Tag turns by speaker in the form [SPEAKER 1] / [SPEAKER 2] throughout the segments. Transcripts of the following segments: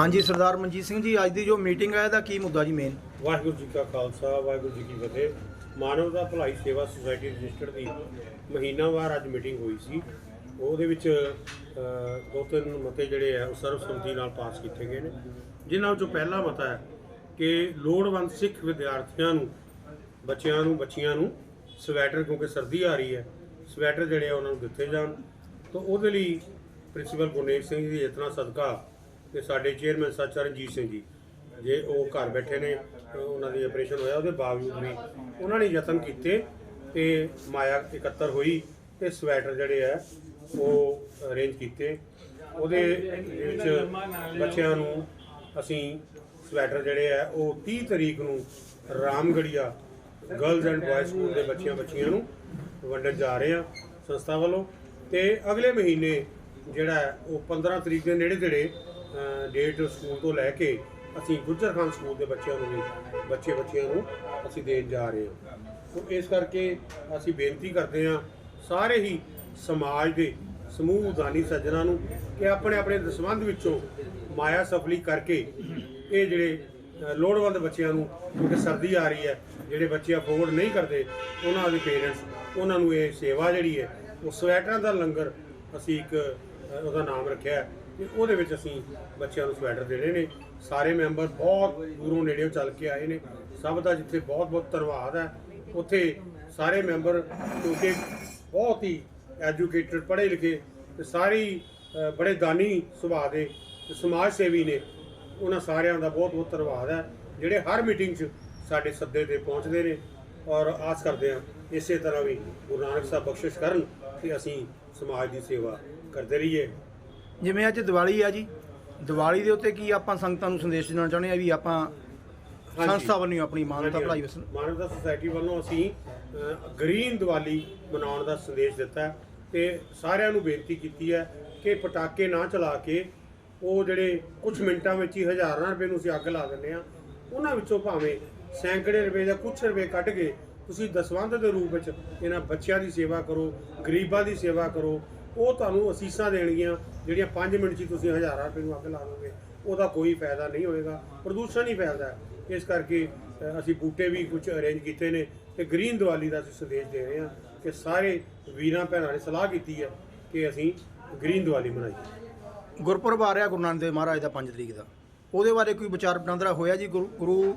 [SPEAKER 1] ਹਾਂਜੀ, ਸਰਦਾਰ ਮਨਜੀਤ ਸਿੰਘ ਜੀ, ਅੱਜ ਦੀ ਜੋ ਮੀਟਿੰਗ ਹੈ ਇਹਦਾ ਕੀ ਮੁੱਦਾ ਜੀ ਮੇਨ
[SPEAKER 2] ਵਾਹਿਗੁਰੂ ਜੀ ਕਾ ਖਾਲਸਾ, ਵਾਹਿਗੁਰੂ ਜੀ ਕੀ ਫਤਿਹ। ਮਾਨਵਤਾ ਭਲਾਈ ਸੇਵਾ ਸੁਸਾਇਟੀ ਰਜਿਸਟਰਡ ਦੀ ਮਹੀਨਾਵਾਰ ਅੱਜ ਮੀਟਿੰਗ ਹੋਈ ਸੀ। ਉਹਦੇ ਵਿੱਚ ਦੋ ਤਿੰਨ ਮਤੇ ਜਿਹੜੇ ਆ, ਉਹ ਸਰਵਸੰਮਤੀ ਨਾਲ ਪਾਸ ਕੀਤੇ ਗਏ ਨੇ। ਜਿਨ੍ਹਾਂ ਵਿੱਚੋਂ ਪਹਿਲਾ ਮਤਾ ਹੈ ਕਿ ਲੋੜਵੰਦ ਸਿੱਖ ਵਿਦਿਆਰਥੀਆਂ ਨੂੰ, ਬੱਚਿਆਂ ਨੂੰ, ਬੱਚੀਆਂ ਨੂੰ ਸਵੈਟਰ, ਕਿਉਂਕਿ ਸਰਦੀ ਆ ਰਹੀ ਹੈ, ਸਵੈਟਰ ਜਿਹੜੇ ਆ, ਉਹਨਾਂ ਨੂੰ ਦਿੱਤੇ ਜਾਣ। ਤਾਂ ਉਹਦੇ ਲਈ ਪ੍ਰਿੰਸੀਪਲ ਗੁਰਨੇਜ ਸਿੰਘ ਜੀ ਦੀ ਯਤਨਾਂ ਸਦਕਾ ਤੇ ਸਾਡੇ ਚੇਅਰਮੈਨ ਸਰ ਚਰਨਜੀਤ ਸਿੰਘ ਜੀ, ਜੇ ਉਹ ਘਰ ਬੈਠੇ ਨੇ ਉਹਨਾਂ ਦੀ ਆਪਰੇਸ਼ਨ ਹੋਇਆ, ਉਹਦੇ ਬਾਵਜੂਦ ਵੀ ਉਹਨਾਂ ਨੇ ਯਤਨ ਕੀਤੇ ਤੇ ਮਾਇਆ ਇਕੱਤਰ ਹੋਈ ਤੇ ਸਵੈਟਰ ਜਿਹੜੇ ਆ, ਉਹ ਅਰੇਂਜ ਕੀਤੇ। ਉਹਦੇ ਵਿੱਚ ਬੱਚਿਆਂ ਨੂੰ ਅਸੀਂ ਸਵੈਟਰ ਜਿਹੜੇ ਆ, ਉਹ 30 ਤਰੀਕ ਨੂੰ Ramgarhia girls and boys school ਦੇ ਬੱਚਿਆਂ ਬੱਚੀਆਂ ਨੂੰ ਵੰਡਣ ਜਾ ਰਹੇ ਆ ਸੰਸਥਾ ਵੱਲੋਂ ਤੇ ਅਗਲੇ ਮਹੀਨੇ ਜਿਹੜਾ ਹੈ, ਉਹ 15 ਤਰੀਕ ਦੇ ਨੇੜੇ ਤੇੜੇ ਡੇਟ ਸਕੂਲ ਤੋਂ ਲੈ ਕੇ ਅਸੀਂ ਗੁੱਜਰ ਖਾਨ ਸਕੂਲ ਦੇ ਬੱਚਿਆਂ ਨੂੰ ਵੀ, ਬੱਚੇ ਬੱਚਿਆਂ ਨੂੰ ਅਸੀਂ ਦੇਣ ਜਾ ਰਹੇ ਹਾਂ। ਸੋ ਇਸ ਕਰਕੇ ਅਸੀਂ ਬੇਨਤੀ ਕਰਦੇ ਹਾਂ ਸਾਰੇ ਹੀ ਸਮਾਜ ਦੇ ਸਮੂਹ ਦਾਨੀ ਸੱਜਣਾ ਨੂੰ ਕਿ ਆਪਣੇ ਆਪਣੇ ਦਸਵੰਧ ਵਿੱਚੋਂ ਮਾਇਆ ਸਫਲੀ ਕਰਕੇ ਇਹ ਜਿਹੜੇ ਲੋੜਵੰਦ ਬੱਚਿਆਂ ਨੂੰ ਕਿਉਂਕਿ ਸਰਦੀ ਆ ਰਹੀ ਹੈ, ਜਿਹੜੇ ਬੱਚੇ ਅਫੋਰਡ ਨਹੀਂ ਕਰਦੇ, ਉਹਨਾਂ ਦੇ ਪੇਰੈਂਟਸ ਉਹਨਾਂ ਨੂੰ ਇਹ ਸੇਵਾ ਜਿਹੜੀ ਹੈ, ਉਹ ਸਵੈਟਰਾਂ ਦਾ ਲੰਗਰ ਅਸੀਂ ਇੱਕ ਉਹਦਾ ਨਾਮ ਰੱਖਿਆ ਤੇ ਉਹਦੇ ਵਿੱਚ ਅਸੀਂ ਬੱਚਿਆਂ ਨੂੰ ਸਵੈਟਰ ਦੇਣੇ ਨੇ। ਸਾਰੇ ਮੈਂਬਰ ਬਹੁਤ ਦੂਰੋਂ ਨੇੜਿਓਂ ਚੱਲ ਕੇ ਆਏ ਨੇ। ਸਭ ਦਾ ਜਿੱਥੇ ਬਹੁਤ ਬਹੁਤ ਧੰਨਵਾਦ ਹੈ। ਉੱਥੇ ਸਾਰੇ ਮੈਂਬਰ ਕਿਉਂਕਿ ਬਹੁਤ ਹੀ ਐਜੂਕੇਟਡ ਪੜ੍ਹੇ ਲਿਖੇ ਤੇ ਸਾਰੇ ਹੀ ਬੜੇ ਦਾਨੀ ਸੁਭਾਅ ਦੇ ਸਮਾਜ ਸੇਵੀ ਨੇ। ਉਹਨਾਂ ਸਾਰਿਆਂ ਦਾ ਬਹੁਤ ਬਹੁਤ ਧੰਨਵਾਦ ਹੈ। ਜਿਹੜੇ ਹਰ ਮੀਟਿੰਗ 'ਚ ਸਾਡੇ ਸੱਦੇ ਤੇ ਪਹੁੰਚਦੇ ਨੇ ਔਰ ਆਸ ਕਰਦੇ ਹਾਂ ਇਸੇ ਤਰ੍ਹਾਂ ਵੀ ਗੁਰੂ ਨਾਨਕ ਸਾਹਿਬ ਬਖਸ਼ਿਸ਼ ਕਰਨ ਕਿ ਅਸੀਂ ਸਮਾਜ ਦੀ ਸੇਵਾ ਕਰਦੇ ਰਹੀਏ।
[SPEAKER 1] ਜਿਵੇਂ ਅੱਜ ਦੀਵਾਲੀ ਆ ਜੀ ਦੀਵਾਲੀ ਦੇ ਉੱਤੇ ਕੀ ਆਪਾਂ ਸੰਗਤਾਂ ਨੂੰ ਸੰਦੇਸ਼ ਦੇਣਾ ਚਾਹੁੰਦੇ ਆ ਵੀ ਆਪਾਂ। ਸੰਸਥਾ ਵੱਲੋਂ ਆਪਣੀ ਮਾਨਵਤਾ ਭਲਾਈ ਵਸਣ
[SPEAKER 2] ਮਾਨਵਤਾ ਸੁਸਾਇਟੀ ਵੱਲੋਂ ਅਸੀਂ ਗ੍ਰੀਨ ਦੀਵਾਲੀ ਮਨਾਉਣ ਦਾ ਸੰਦੇਸ਼ ਦਿੱਤਾ ਹੈ ਤੇ ਸਾਰਿਆਂ ਨੂੰ ਬੇਨਤੀ ਕੀਤੀ ਹੈ ਕਿ ਪਟਾਕੇ ਨਾ ਚਲਾ ਕੇ ਉਹ ਜਿਹੜੇ ਕੁਝ ਮਿੰਟਾਂ ਵਿੱਚ ਹੀ ਹਜ਼ਾਰਾਂ ਰੁਪਏ ਨੂੰ ਅਸੀਂ ਅੱਗ ਲਾ ਦਿੰਦੇ ਆ ਉਹਨਾਂ ਵਿੱਚੋਂ ਭਾਵੇਂ ਸੈਂਕੜੇ ਰੁਪਏ ਜਾਂ ਕੁਝ ਰੁਪਏ ਕੱਢ ਕੇ ਤੁਸੀਂ ਦਸਵੰਧ ਦੇ ਰੂਪ ਵਿੱਚ ਇਹਨਾਂ ਬੱਚਿਆਂ ਦੀ ਸੇਵਾ ਕਰੋ ਗਰੀਬਾਂ ਦੀ ਸੇਵਾ ਕਰੋ ਉਹ ਤੁਹਾਨੂੰ ਅਸੀਸਾਂ ਦੇਣਗੀਆਂ, ਜਿਹੜੀਆਂ 5 ਮਿੰਟ 'ਚ ਹੀ ਤੁਸੀਂ ਹਜ਼ਾਰਾਂ ਰੁਪਏ ਨੂੰ ਅੱਗ ਲਾ ਦੋਗੇ, ਉਹਦਾ ਕੋਈ ਫਾਇਦਾ ਨਹੀਂ ਹੋਏਗਾ, ਪ੍ਰਦੂਸ਼ਣ ਹੀ ਫੈਲਦਾ ਇਸ ਕਰਕੇ ਅਸੀਂ ਬੂਟੇ ਵੀ ਕੁਝ ਅਰੇਂਜ ਕੀਤੇ ਨੇ ਤੇ ਗ੍ਰੀਨ ਦੀਵਾਲੀ ਦਾ ਅਸੀਂ ਸੰਦੇਸ਼ ਦੇ ਰਹੇ ਹਾਂ ਕਿ ਸਾਰੇ ਵੀਰਾਂ ਭੈਣਾਂ ਨੇ ਸਲਾਹ ਕੀਤੀ ਹੈ ਕਿ ਅਸੀਂ ਗ੍ਰੀਨ ਦੀਵਾਲੀ ਮਨਾਈਏ।
[SPEAKER 1] ਗੁਰਪੁਰਬ ਆ ਰਿਹਾ ਗੁਰੂ ਨਾਨਕ ਦੇਵ ਮਹਾਰਾਜ ਦਾ 5 ਤਰੀਕ ਦਾ। ਉਹਦੇ ਬਾਰੇ ਕੋਈ ਵਿਚਾਰ ਵਟਾਂਦਰਾ ਹੋਇਆ ਜੀ? ਗੁਰੂ ਗੁਰੂ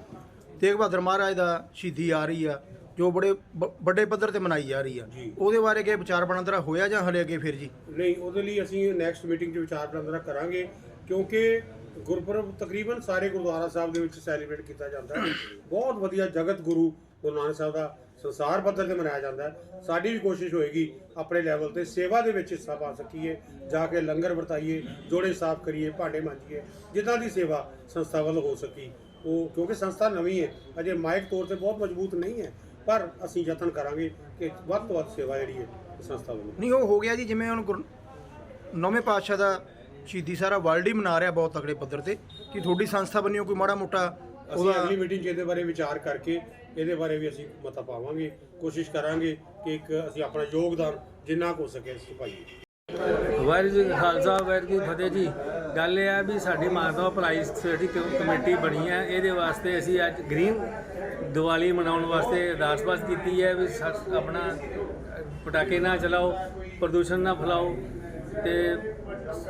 [SPEAKER 1] ਤੇਗ ਬਹਾਦਰ ਮਹਾਰਾਜ ਦਾ ਸ਼ਹੀਦੀ ਆ ਰਹੀ ਆ। ਜੋ ਬੜੇ ਬ- ਵੱਡੇ ਪੱਧਰ ਤੇ ਮਨਾਈ ਜਾ ਰਹੀ ਆ।
[SPEAKER 2] ਜੀ।
[SPEAKER 1] ਉਹਦੇ ਬਾਰੇ ਕੀ ਵਿਚਾਰ ਵਟਾਂਦਰਾ ਹੋਇਆ ਜਾਂ ਹਲੇ ਅੱਗੇ ਫਿਰ ਜੀ?
[SPEAKER 2] ਨਹੀਂ ਉਹਦੇ ਲਈ ਅਸੀਂ ਨੈਕਸਟ ਮੀਟਿੰਗ 'ਚ ਵਿਚਾਰ ਵਟਾਂਦਰਾ ਕਰਾਂਗੇ ਕਿਉਂਕਿ ਗੁਰਪੁਰਬ ਤਕਰੀਬਨ ਸਾਰੇ ਗੁਰਦੁਆਰਾ ਸਾਹਿਬ ਦੇ ਵਿੱਚ ਸੈਲੀਬ੍ਰੇਟ ਕੀਤਾ ਜਾਂਦਾ ਹੈ। ਬਹੁਤ ਵਧੀਆ ਜਗਤ ਗੁਰੂ ਗੁਰੂ ਨਾਨਕ ਸਾਹਿਬ ਦਾ ਸੰਸਾਰ ਪੱਧਰ ਤੇ ਮਨਾਇਆ ਜਾਂਦਾ ਹੈ। ਸਾਡੀ ਵੀ ਕੋਸ਼ਿਸ਼ ਹੋਏਗੀ ਆਪਣੇ ਲੈਵਲ ਤੇ ਸੇਵਾ ਦੇ ਵਿੱਚ ਹਿੱਸਾ ਪਾ ਸਕੀਏ ਜਾ ਕੇ ਲੰਗਰ ਵਰਤਾਈਏ ਜੋੜੇ ਸਾਫ਼ ਕਰੀਏ ਭਾਂਡੇ ਮਾਂਜੀਏ ਜਿੱਦਾਂ ਦੀ ਸੇਵਾ ਸੰਸਥਾ ਵੱਲੋਂ ਹੋ ਸਕੀ। ਉਹ ਕਿਉਂਕਿ ਸੰਸਥਾ ਨਵੀਂ ਹੈ ਅਜੇ ਮਾਇਕ ਤੌਰ ਤੇ ਬਹੁਤ ਮਜ਼ਬੂਤ ਨਹੀਂ ਹੈ। ਪਰ ਅਸੀਂ ਯਤਨ ਕਰਾਂਗੇ ਕਿ ਵੱਧ ਤੋਂ ਵੱਧ ਸੇਵਾ ਜਿਹੜੀ ਹੈ ਸੰਸਥਾ ਵੱਲੋਂ
[SPEAKER 1] ਨਹੀਂ ਉਹ ਹੋ ਗਿਆ ਜੀ ਜਿਵੇਂ ਹੁਣ ਗੁਰ- ਨੌਵੇਂ ਪਾਤਸ਼ਾਹ ਦਾ ਸ਼ਹੀਦੀ ਸਾਰਾ ਵਰਲਡ ਹੀ ਮਨਾ ਰਿਹਾ ਬਹੁਤ ਤਕੜੇ ਪੱਧਰ ਤੇ ਕਿ ਤੁਹਾਡੀ ਸੰਸਥਾ ਬੰਨਿਓ ਕੋਈ ਮਾੜਾ ਮੋਟਾ
[SPEAKER 2] ਅਸੀਂ ਅਗਲੀ ਮੀਟਿੰਗ 'ਚ ਇਹਦੇ ਬਾਰੇ ਵਿਚਾਰ ਕਰਕੇ ਇਹਦੇ ਬਾਰੇ ਵੀ ਅਸੀਂ ਮਤਾ ਪਾਵਾਂਗੇ ਕੋਸ਼ਿਸ਼ ਕਰਾਂਗੇ ਕਿ ਇੱਕ ਅਸੀਂ ਆਪਣਾ ਯੋਗਦਾਨ ਜਿੰਨਾ ਕੁ ਹੋ ਸਕੇ ਅਸੀਂ ਪਾਈਏ।
[SPEAKER 3] ਵਾਹਿਗੁਰੂ ਜੀ ਕਾ ਖਾਲਸਾ ਵਾਹਿਗੁਰੂ ਜੀ ਫਤਿਹ ਜੀ। ਗੱਲ ਇਹ ਹੈ ਵੀ ਸਾਡੀ ਮਾਤਾ ਭਲਾਈ ਸੋਸਾਇਟੀ ਕ- ਕਮੇਟੀ ਬਣੀ ਹੈ ਇਹਦੇ ਵਾਸਤੇ ਅਸੀਂ ਅੱਜ ਗ੍ਰੀਨ ਦੀਵਾਲੀ ਮਨਾਉਣ ਵਾਸਤੇ ਅਰਦਾਸ-ਬਾਸ ਕੀਤੀ ਹੈ ਵੀ ਸਾ- ਆਪਣਾ ਪਟਾਕੇ ਨਾ ਚਲਾਓ, ਪ੍ਰਦੂਸ਼ਣ ਨਾ ਫੈਲਾਓ ਤੇ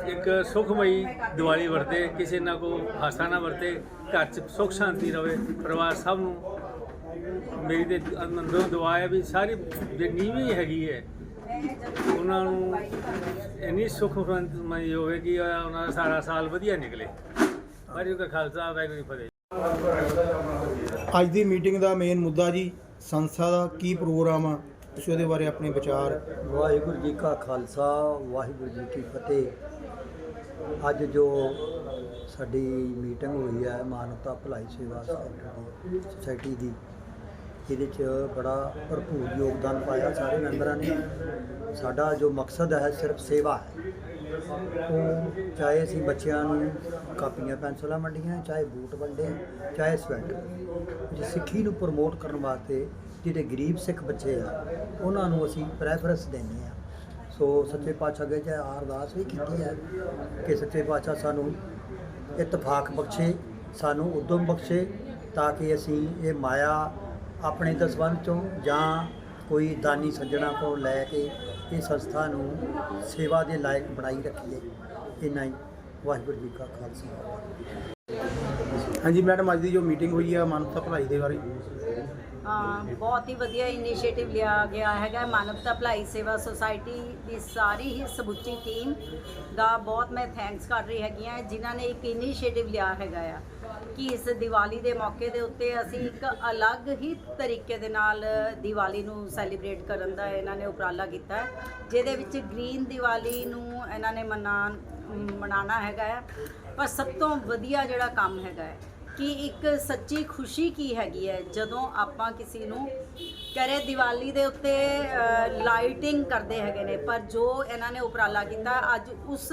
[SPEAKER 3] ਇੱਕ ਸੁਖਮਈ ਦੀਵਾਲੀ ਵਰਤੇ, ਕਿਸੇ ਨਾ ਕੋ ਹਾਸਾ ਨਾ ਵਰਤੇ, ਘਰ 'ਚ ਸੁਖ ਸ਼ਾਂਤੀ ਰਵੇ, ਪਰਿਵਾਰ ਸਭ ਨੂੰ ਮੇਰੀ ਤੇ ਅੰਦਰੋਂ ਦੁਆ ਹੈ ਵੀ ਸਾਰੀ ਜਿੰਨੀ ਵੀ ਹੈਗੀ ਹੈ, ਉਹਨਾਂ ਨੂੰ ਇੰਨੀ ਸੁਖਮਈ ਹੋਵੇ ਕਿ ਉਹਨਾਂ ਦਾ ਸਾਰਾ ਸਾਲ ਵਧੀਆ ਨਿਕਲੇ। ਵਾਹਿਗੁਰੂ ਕਾ ਖਾਲਸਾ, ਵਾਹਿਗੁਰੂ ਜੀ ਫਤਿਹ।
[SPEAKER 1] ਅੱਜ ਦੀ ਮੀਟਿੰਗ ਦਾ ਮੇਨ ਮੁੱਦਾ ਜੀ ਸੰਸਥਾ ਦਾ ਕੀ ਪ੍ਰੋਗਰਾਮ ਆ, ਤੁਸੀਂ ਉਹਦੇ ਬਾਰੇ ਆਪਣੇ ਵਿਚਾਰ।
[SPEAKER 4] ਵਾਹਿਗੁਰੂ ਜੀ ਕਾ ਖਾਲਸਾ, ਵਾਹਿਗੁਰੂ ਜੀ ਕੀ ਫਤਿਹ। ਅੱਜ ਜੋ ਸਾਡੀ ਮੀਟਿੰਗ ਹੋਈ ਹੈ, ਮਾਨਵਤਾ ਭਲਾਈ ਸੇਵਾ ਸੁਸਾਇਟੀ ਦੀ, ਇਹਦੇ 'ਚ ਬੜਾ ਭਰਪੂਰ ਯੋਗਦਾਨ ਪਾਇਆ ਸਾਰੇ ਮੈਂਬਰਾਂ ਨੇ। ਸਾਡਾ ਜੋ ਮਕਸਦ ਹੈ, ਸਿਰਫ ਸੇਵਾ ਹੈ। ਉਹ ਚਾਹੇ ਅਸੀਂ ਬੱਚਿਆਂ ਨੂੰ ਕਾਪੀਆਂ, ਪੈਨਸਲਾਂ ਵੰਡੀਆਂ, ਚਾਹੇ ਬੂਟ ਵੰਡੇ, ਚਾਹੇ ਸਵੈਟਰ। ਜੇ ਸਿੱਖੀ ਨੂੰ ਪ੍ਰਮੋਟ ਕਰਨ ਵਾਸਤੇ ਜਿਹੜੇ ਗਰੀਬ ਸਿੱਖ ਬੱਚੇ ਆ, ਉਹਨਾਂ ਨੂੰ ਅਸੀਂ ਪ੍ਰੈਫਰੈਂਸ ਦਿੰਦੇ ਆ ਸੋ ਸੱਚੇ ਪਾਤਸ਼ਾਹ ਅੱਗੇ ਜੇ ਅਰਦਾਸ ਵੀ ਕੀਤੀ ਹੈ ਕਿ ਸੱਚੇ ਪਾਤਸ਼ਾਹ ਸਾਨੂੰ ਇਤਫਾਕ ਬਖਸ਼ੇ, ਸਾਨੂੰ ਉਦਮ ਬਖਸ਼ੇ ਤਾਂ ਕਿ ਅਸੀਂ ਇਹ ਮਾਇਆ ਆਪਣੇ ਦਸਵੰਧ ਚੋਂ ਜਾਂ ਕੋਈ ਦਾਨੀ ਸੱਜਣਾ ਕੋਲ ਲੈ ਕੇ ਇਹ ਸੰਸਥਾ ਨੂੰ ਸੇਵਾ ਦੇ ਲਾਇਕ ਬਣਾਈ ਰੱਖੀਏ। ਇੰਨਾ ਹੀ ਵਾਹਿਗੁਰੂ ਜੀ ਕਾ ਖਾਲਸਾ।
[SPEAKER 1] ਹਾਂਜੀ ਮੈਡਮ ਅੱਜ ਦੀ ਜੋ ਮੀਟਿੰਗ ਹੋਈ ਆ ਮਾਨਵਤਾ ਭਲਾਈ ਦੇ ਬਾਰੇ।
[SPEAKER 5] ਹਾਂ ਬਹੁਤ ਹੀ ਵਧੀਆ ਇਨੀਸ਼ੀਏਟਿਵ ਲਿਆ ਗਿਆ ਹੈਗਾ ਮਾਨਵਤਾ ਭਲਾਈ ਸੇਵਾ ਸੁਸਾਇਟੀ ਦੀ ਸਾਰੀ ਹੀ ਸਮੁੱਚੀ ਟੀਮ ਦਾ ਬਹੁਤ ਮੈਂ ਥੈਂਕਸ ਕਰ ਰਹੀ ਹੈਗੀ ਆ ਜਿਨ੍ਹਾਂ ਨੇ ਇੱਕ ਇਨੀਸ਼ੀਏਟਿਵ ਲਿਆ ਹੈਗਾ ਆ। ਕਿ ਇਸ ਦੀਵਾਲੀ ਦੇ ਮੌਕੇ ਦੇ ਉੱਤੇ ਅਸੀਂ ਇੱਕ ਅਲੱਗ ਹੀ ਤਰੀਕੇ ਦੇ ਨਾਲ ਦੀਵਾਲੀ ਨੂੰ ਸੈਲੀਬ੍ਰੇਟ ਕਰਨ ਦਾ ਇਹਨਾਂ ਨੇ ਉਪਰਾਲਾ ਕੀਤਾ ਹੈ, ਜਿਹਦੇ ਵਿੱਚ ਗ੍ਰੀਨ ਦੀਵਾਲੀ ਨੂੰ ਇਹਨਾਂ ਨੇ ਮਨਾਉਣ, ਮਨਾਉਣਾ ਹੈਗਾ ਆ ਪਰ ਸਭ ਤੋਂ ਵਧੀਆ ਜਿਹੜਾ ਕੰਮ ਹੈਗਾ ਹੈ ਕਿ ਇੱਕ ਸੱਚੀ ਖੁਸ਼ੀ ਕੀ ਹੈਗੀ ਹੈ? ਜਦੋਂ ਆਪਾਂ ਕਿਸੇ ਨੂੰ ਕਰੇ ਦੀਵਾਲੀ ਦੇ ਉੱਤੇ ਲਾਈਟਿੰਗ ਕਰਦੇ ਹੈਗੇ ਨੇ, ਪਰ ਜੋ ਇਹਨਾਂ ਨੇ ਉਪਰਾਲਾ ਕੀਤਾ, ਅੱਜ ਉਸ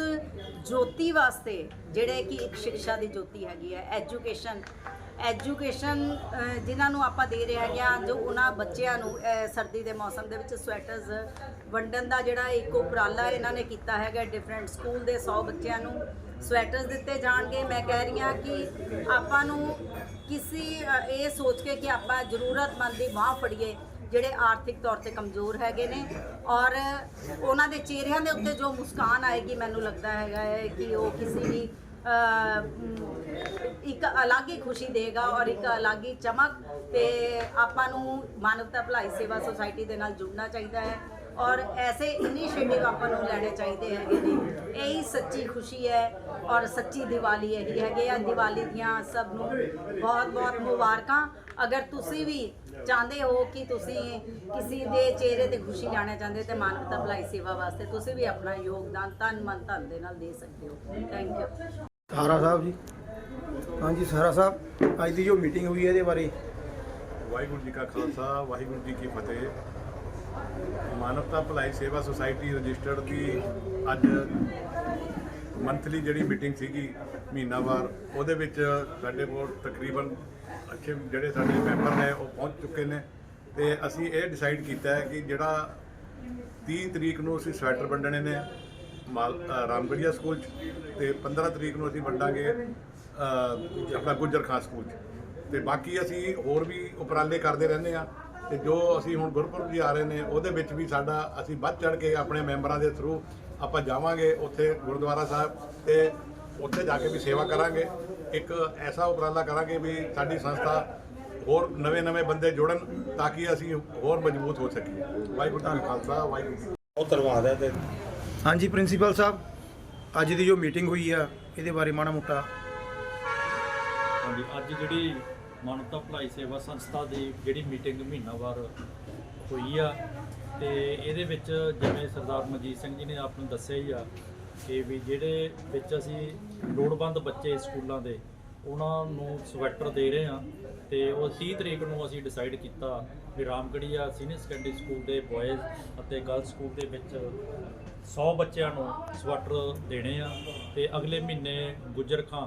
[SPEAKER 5] ਜੋਤੀ ਵਾਸਤੇ ਜਿਹੜੇ ਕਿ ਇੱਕ ਸਿੱਖਿਆ ਦੀ ਜੋਤੀ ਹੈਗੀ ਹੈ ਐਜੂਕੇਸ਼ਨ ਐਜੂਕੇਸ਼ਨ ਜਿਨ੍ਹਾਂ ਨੂੰ ਆਪਾਂ ਦੇ ਰਹੇ ਹੈਗੇ ਆ ਜੋ ਉਹਨਾਂ ਬੱਚਿਆਂ ਨੂੰ ਸਰਦੀ ਦੇ ਮੌਸਮ ਦੇ ਵਿੱਚ ਸਵੈਟਰਸ ਵੰਡਣ ਦਾ ਜਿਹੜਾ ਇੱਕ ਉਪਰਾਲਾ ਇਹਨਾਂ ਨੇ ਕੀਤਾ ਹੈਗਾ ਡਿਫਰੈਂਟ ਸਕੂਲ ਦੇ 100 ਬੱਚਿਆਂ ਨੂੰ। ਸਵੈਟਰਸ ਦਿੱਤੇ ਜਾਣਗੇ। ਮੈਂ ਕਹਿ ਰਹੀ ਹਾਂ ਕਿ ਆਪਾਂ ਨੂੰ ਕਿਸੇ ਇਹ ਸੋਚ ਕੇ ਕਿ ਆਪਾਂ ਜ਼ਰੂਰਤਮੰਦ ਦੀ ਬਾਹ ਫੜੀਏ, ਜਿਹੜੇ ਆਰਥਿਕ ਤੌਰ ਤੇ ਕਮਜ਼ੋਰ ਹੈਗੇ ਨੇ ਔਰ ਉਹਨਾਂ ਦੇ ਚਿਹਰਿਆਂ ਦੇ ਉੱਤੇ ਜੋ ਮੁਸਕਾਨ ਆਏਗੀ, ਮੈਨੂੰ ਲੱਗਦਾ ਹੈਗਾ ਹੈ ਕਿ ਉਹ ਕਿਸੇ ਵੀ ਇੱਕ ਅਲੱਗ ਹੀ ਖੁਸ਼ੀ ਦੇਗਾ ਔਰ ਇੱਕ ਅਲੱਗ ਹੀ ਚਮਕ ਤੇ ਆਪਾਂ ਨੂੰ ਮਾਨਵਤਾ ਭਲਾਈ ਸੇਵਾ ਸੁਸਾਇਟੀ ਦੇ ਨਾਲ ਜੁੜਨਾ ਚਾਹੀਦਾ ਹੈ। ਔਰ ਐਸੇ ਇਨੀਸ਼ੀਏਟਿਵ ਆਪਾਂ ਨੂੰ ਲੈਣੇ ਚਾਹੀਦੇ ਹੈਗੇ ਨੇ। ਇਹੀ ਸੱਚੀ ਖੁਸ਼ੀ ਹੈ ਔਰ ਸੱਚੀ ਦੀਵਾਲੀ ਇਹੀ ਹੈਗੇ ਆ। ਦੀਵਾਲੀ ਦੀਆਂ ਸਭ ਨੂੰ ਬਹੁਤ ਬਹੁਤ ਮੁਬਾਰਕਾਂ। ਅਗਰ ਤੁਸੀਂ ਵੀ ਚਾਹੁੰਦੇ ਹੋ ਕਿ ਤੁਸੀਂ ਕਿਸੇ ਦੇ ਚਿਹਰੇ ਤੇ ਖੁਸ਼ੀ ਲੈਣਾ ਚਾਹੁੰਦੇ ਤੇ ਮਾਨਵਤਾ ਭਲਾਈ ਸੇਵਾ ਵਾਸਤੇ ਤੁਸੀਂ ਵੀ ਆਪਣਾ ਯੋਗਦਾਨ ਤਨ ਮਨ ਧਨ ਦੇ ਨਾਲ ਦੇ ਸਕਦੇ ਹੋ। ਥੈਂਕ ਯੂ
[SPEAKER 1] ਸਾਰਾ ਸਾਹਿਬ ਜੀ। ਹਾਂਜੀ ਸਾਰਾ ਸਾਹਿਬ ਅੱਜ ਦੀ ਜੋ ਮੀਟਿੰਗ ਹੋਈ ਹੈ ਇਹਦੇ ਬਾਰੇ।
[SPEAKER 6] ਵਾਹਿਗੁਰੂ ਜੀ ਕਾ ਖਾਲਸਾ ਵਾਹਿਗੁਰੂ ਜੀ ਕੀ ਫਤਿਹ। ਮਾਨਵਤਾ ਭਲਾਈ ਸੇਵਾ ਸੁਸਾਇਟੀ ਰਜਿਸਟਰਡ ਦੀ ਅੱਜ ਮੰਥਲੀ ਜਿਹੜੀ ਮੀਟਿੰਗ ਸੀਗੀ ਮਹੀਨਾਵਾਰ ਉਹਦੇ ਵਿੱਚ ਸਾਡੇ ਕੋਲ ਤਕਰੀਬਨ ਅੱਛੇ ਜਿਹੜੇ ਸਾਡੇ ਮੈਂਬਰ ਨੇ ਉਹ ਪਹੁੰਚ ਚੁੱਕੇ ਨੇ ਤੇ ਅਸੀਂ ਇਹ ਡਿਸਾਈਡ ਕੀਤਾ ਹੈ ਕਿ ਜਿਹੜਾ 30 ਤਰੀਕ ਨੂੰ ਅਸੀਂ ਸਵੈਟਰ ਵੰਡਣੇ ਨੇ ਮਾਲ ਅ, ਰਾਮਗੜੀਆ ਸਕੂਲ 'ਚ ਤੇ 15 ਤਰੀਕ ਨੂੰ ਅਸੀਂ ਵੰਡਾਂਗੇ ਆਪਣਾ ਗੁੱਜਰ ਖਾਨ ਸਕੂਲ 'ਚ। ਤੇ ਬਾਕੀ ਅਸੀਂ ਹੋਰ ਵੀ ਉਪਰਾਲੇ ਕਰਦੇ ਰਹਿੰਦੇ ਆ ਤੇ ਜੋ ਅਸੀਂ ਹੁਣ ਗੁਰਪੁਰਬ ਜੀ ਆ ਰਹੇ ਨੇ ਉਹਦੇ ਵਿੱਚ ਵੀ ਸਾਡਾ ਅਸੀਂ ਵੱਧ ਚੜ ਕੇ ਆਪਣੇ ਮੈਂਬਰਾਂ ਦੇ ਥਰੂ ਆਪਾਂ ਜਾਵਾਂਗੇ ਉੱਥੇ ਗੁਰਦੁਆਰਾ ਸਾਹਿਬ ਤੇ ਉੱਥੇ ਜਾ ਕੇ ਵੀ ਸੇਵਾ ਕਰਾਂਗੇ ਇੱਕ ਐਸਾ ਉਪਰਾਲਾ ਕਰਾਂਗੇ ਵੀ ਸਾਡੀ ਸੰਸਥਾ ਹੋਰ ਨਵੇਂ-ਨਵੇਂ ਬੰਦੇ ਜੁੜਨ ਤਾਂ ਕਿ ਅਸੀਂ ਹੋਰ ਮਜ਼ਬੂਤ ਹੋ ਸਕੀਏ ਵਾਹਿਗੁਰੂ ਕਾ ਖਾਲਸਾ ਵਾਹਿਗੁਰੂ।
[SPEAKER 2] ਬਹੁਤ ਧੰਨਵਾਦ ਹੈ ਤੇ
[SPEAKER 1] ਹਾਂਜੀ ਪ੍ਰਿੰਸੀਪਲ ਸਾਹਿਬ ਅੱਜ ਦੀ ਜੋ ਮੀਟਿੰਗ ਹੋਈ ਆ ਇਹਦੇ ਬਾਰੇ ਮਾੜਾ ਮੋਟਾ
[SPEAKER 7] ਹਾਂਜੀ ਅੱਜ ਜਿਹੜੀ ਮਾਨਵਤਾ ਭਲਾਈ ਸੇਵਾ ਸੰਸਥਾ ਦੀ ਜਿਹੜੀ ਮੀਟਿੰਗ ਮਹੀਨਾਵਾਰ ਹੋਈ ਆ ਤੇ ਇਹਦੇ ਵਿੱਚ ਜਿਵੇਂ ਸਰਦਾਰ ਮਨਜੀਤ ਸਿੰਘ ਜੀ ਨੇ ਆਪ ਨੂੰ ਦੱਸਿਆ ਹੀ ਆ ਕਿ ਵੀ ਜਿਹੜੇ ਵਿੱਚ ਅਸੀਂ ਲੋੜਵੰਦ ਬੱਚੇ ਸਕੂਲਾਂ ਦੇ ਉਹਨਾਂ ਨੂੰ ਸਵੈਟਰ ਦੇ ਰਹੇ ਆ ਤੇ ਉਹ 30 ਤਰੀਕ ਨੂੰ ਅਸੀਂ ਡਿਸਾਈਡ ਕੀਤਾ ਵੀ ਰਾਮਗੜੀਆ ਸੀਨੀਅਰ ਸੈਕੰਡਰੀ ਸਕੂਲ ਦੇ ਬॉयਜ਼ ਅਤੇ ਗਰਲਸ ਸਕੂਲ ਦੇ ਵਿੱਚ 100 ਬੱਚਿਆਂ ਨੂੰ ਸਵੈਟਰ ਦੇਣੇ ਆ ਤੇ ਅਗਲੇ ਮਹੀਨੇ ਗੁੱਜਰ ਖਾਂ,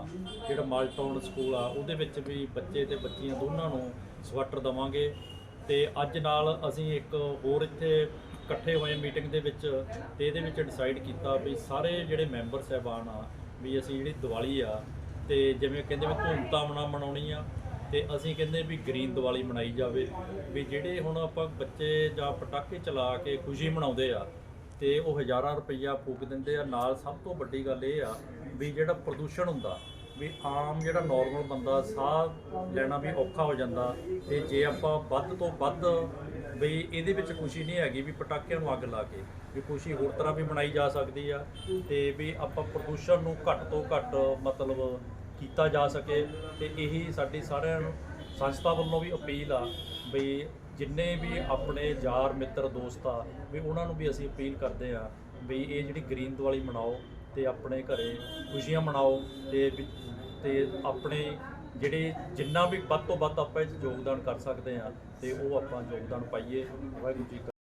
[SPEAKER 7] ਜਿਹੜਾ ਮਾਲਟਾਊਨ ਸਕੂਲ ਆ, ਉਹਦੇ ਵਿੱਚ ਵੀ ਬੱਚੇ ਤੇ ਬੱਚੀਆਂ ਦੋਨਾਂ ਨੂੰ ਸਵੈਟਰ ਦਵਾਂਗੇ। ਤੇ ਅੱਜ ਨਾਲ ਅਸੀਂ ਇੱਕ ਹੋਰ ਇੱਥੇ ਇਕੱਠੇ ਹੋਏ ਮੀਟਿੰਗ ਦੇ ਵਿੱਚ ਤੇ ਇਹਦੇ ਵਿੱਚ ਡਿਸਾਈਡ ਕੀਤਾ ਵੀ ਸਾਰੇ ਜਿਹੜੇ ਮੈਂਬਰ ਸਹਿਬਾਨ ਆ, ਵੀ ਅਸੀਂ ਜਿਹੜੀ ਦੀਵਾਲੀ ਆ ਤੇ ਜਿਵੇਂ ਕਹਿੰਦੇ ਵੀ ਧੂਮਧਾਮ ਨਾਲ ਮਨਾਉਣੀ ਆ, ਤੇ ਅਸੀਂ ਕਹਿੰਦੇ ਵੀ ਗ੍ਰੀਨ ਦੀਵਾਲੀ ਮਨਾਈ ਜਾਵੇ, ਵੀ ਜਿਹੜੇ ਹੁਣ ਆਪਾਂ ਬੱਚੇ ਜਾਂ ਪਟਾਕੇ ਚਲਾ ਕੇ ਖੁਸ਼ੀ ਮਨਾਉਂਦੇ ਆ, ਤੇ ਉਹ ਹਜ਼ਾਰਾਂ ਰੁਪਈਆ ਫੂਕ ਦਿੰਦੇ ਆ, ਨਾਲ ਸਭ ਤੋਂ ਵੱਡੀ ਗੱਲ ਇਹ ਆ ਵੀ ਜਿਹੜਾ ਪ੍ਰਦੂਸ਼ਣ ਹੁੰਦਾ ਵੀ ਆਮ ਜਿਹੜਾ ਨਾਰਮਲ ਬੰਦਾ ਸਾਹ ਲੈਣਾ ਵੀ ਔਖਾ ਹੋ ਜਾਂਦਾ ਤੇ ਜੇ ਆਪਾਂ ਵੱਧ ਤੋਂ ਵੱਧ ਵੀ ਇਹਦੇ ਵਿੱਚ ਖੁਸ਼ੀ ਨਹੀਂ ਹੈਗੀ ਵੀ ਪਟਾਕਿਆਂ ਨੂੰ ਅੱਗ ਲਾ ਕੇ, ਵੀ ਖੁਸ਼ੀ ਹੋਰ ਤਰ੍ਹਾਂ ਵੀ ਮਨਾਈ ਜਾ ਸਕਦੀ ਆ ਤੇ ਵੀ ਆਪਾਂ ਪ੍ਰਦੂਸ਼ਣ ਨੂੰ ਘੱਟ ਤੋਂ ਘੱਟ ਮਤਲਬ ਕੀਤਾ ਜਾ ਸਕੇ ਤੇ ਇਹੀ ਸਾਡੀ ਸਾਰਿਆਂ ਨੂੰ ਸੰਸਥਾ ਵੱਲੋਂ ਵੀ ਅਪੀਲ ਆ ਵੀ ਜਿੰਨੇ ਵੀ ਆਪਣੇ ਯਾਰ ਮਿੱਤਰ ਦੋਸਤ ਆ ਵੀ ਉਹਨਾਂ ਨੂੰ ਵੀ ਅਸੀਂ ਅਪੀਲ ਕਰਦੇ ਆ ਵੀ ਇਹ ਜਿਹੜੀ ਗ੍ਰੀਨ ਦੀਵਾਲੀ ਮਨਾਓ ਤੇ ਆਪਣੇ ਘਰੇ ਖੁਸ਼ੀਆਂ ਮਨਾਓ ਤੇ ਤੇ ਆਪਣੇ ਜਿਹੜੇ ਜਿੰਨਾ ਵੀ ਵੱਧ ਤੋਂ ਵੱਧ ਆਪਾਂ ਇਹ ਯੋਗਦਾਨ ਕਰ ਸਕਦੇ ਆ ਤੇ ਉਹ ਆਪਾਂ ਯੋਗਦਾਨ ਪਾਈਏ। ਵਾਹਿਗੁਰੂ ਜੀ